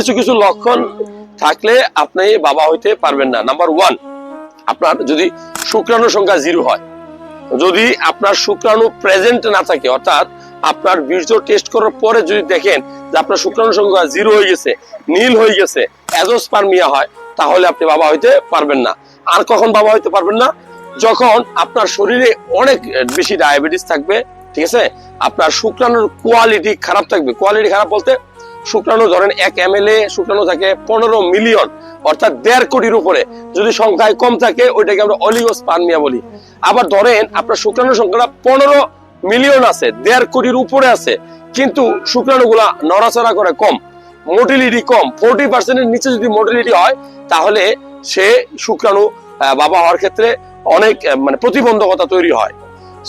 কিছু কিছু লক্ষণ থাকলে আপনি বাবা হইতে পারবেন না। নাম্বার ওয়ান আপনার যদি শুক্রাণু সংখ্যা জিরো হয়, যদি আপনার শুক্রাণু প্রেজেন্ট না থাকে, অর্থাৎ আপনার বীর্য টেস্ট করার পরে যদি দেখেন যে আপনার শুক্রাণু সংখ্যা জিরো হয়ে গেছে, নীল হয়ে গেছে অ্যাজোস্পার্মিয়া হয়, তাহলে আপনি বাবা হইতে পারবেন না। আর কখন বাবা হইতে পারবেন না? যখন আপনার শরীরে অনেক বেশি ডায়াবেটিস থাকবে, ঠিক আছে? আপনার শুক্রাণুর কোয়ালিটি খারাপ থাকবে। কোয়ালিটি খারাপ বলতে শুক্রাণু ধরেন এক এম এল এ শুক্রাণু থাকে পনেরো মিলিয়ন অর্থাৎ দেড় কোটির উপরে। যদি সংখ্যায় কম থাকে, ওইটাকে আমরা অলিগোস্পার্মিয়া বলি। আবার ধরেন আপনার শুক্রাণু সংখ্যাটা পনেরো মিলিয়ন আছে, দেড় কোটির উপরে আছে, কিন্তু শুক্রাণুগুলা নড়াচড়া করে কম মোটিলিটি কম ফোরটি পার্সেন্টের নিচে যদি মোটিলিটি হয়, তাহলে সে শুক্রাণু বাবা হওয়ার ক্ষেত্রে অনেক মানে প্রতিবন্ধকতা তৈরি হয়।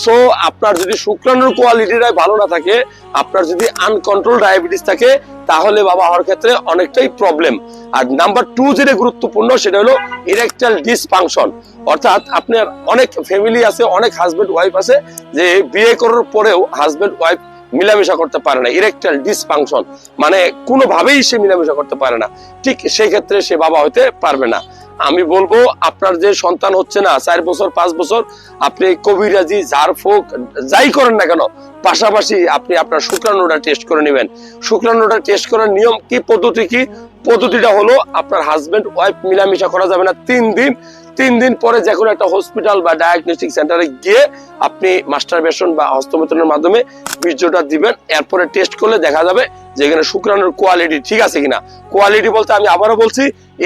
সো আপনার যদি শুক্রাণুর কোয়ালিটিটাই ভালো না থাকে, আপনার যদি আনকন্ট্রোল ডায়াবেটিস থাকে, তাহলে বাবা হওয়ার ক্ষেত্রে অনেকটাই প্রবলেম আর নাম্বার টু যেটা গুরুত্বপূর্ণ, সেটা হলো ইরেকটাল ডিসফাংশন অর্থাৎ আপনার অনেক ফ্যামিলি আছে, অনেক হাজবেন্ড ওয়াইফ আছে, যে বিয়ে করার পরেও হাজবেন্ড ওয়াইফ মিলামেশা করতে পারে না ইরেকটাল ডিসফাংশন মানে কোনোভাবেই সে মিলামেশা করতে পারে না। ঠিক সেই ক্ষেত্রে সে বাবা হতে পারবে না। আমি বলব, আপনার যে সন্তান হচ্ছে না, চার বছর, পাঁচ বছর, আপনি কবিরাজি, ঝাড়ফুঁক, যাই করেন না কেন, পাশাপাশি আপনি আপনার শুক্রাণুটা টেস্ট করে নেবেন। শুক্রাণুটা টেস্ট করার নিয়ম কি, পদ্ধতি কি? পদ্ধতিটা হলো আপনার হাজবেন্ড ওয়াইফ মিলামিশা করা যাবে না তিন দিন। তিন দিন পরে যে কোনো একটা হসপিটাল বা ডায়াগনস্টিক সেন্টারে গিয়ে আপনি মাস্টারবেশন বা হস্তমৈথুনের মাধ্যমে বীর্যটা দিবেন। এরপরে টেস্ট করলে দেখা যাবে যে এখানে শুক্রাণুর কোয়ালিটি ঠিক আছে কিনা। কোয়ালিটি বলতে আমি আবারও বলছি,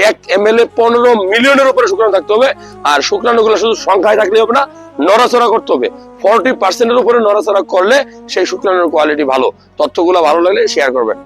এক এম এল এ পনেরো মিলিয়নের উপরে শুক্রাণু থাকতে হবে। আর শুক্রাণুগুলো শুধু সংখ্যায় থাকলে হবে না, নড়াচড়া করতে হবে। ফর্টি পার্সেন্টের উপরে নড়াচড়া করলে সেই শুক্রাণুর কোয়ালিটি ভালো। তথ্যগুলো ভালো লাগলে শেয়ার করবেন।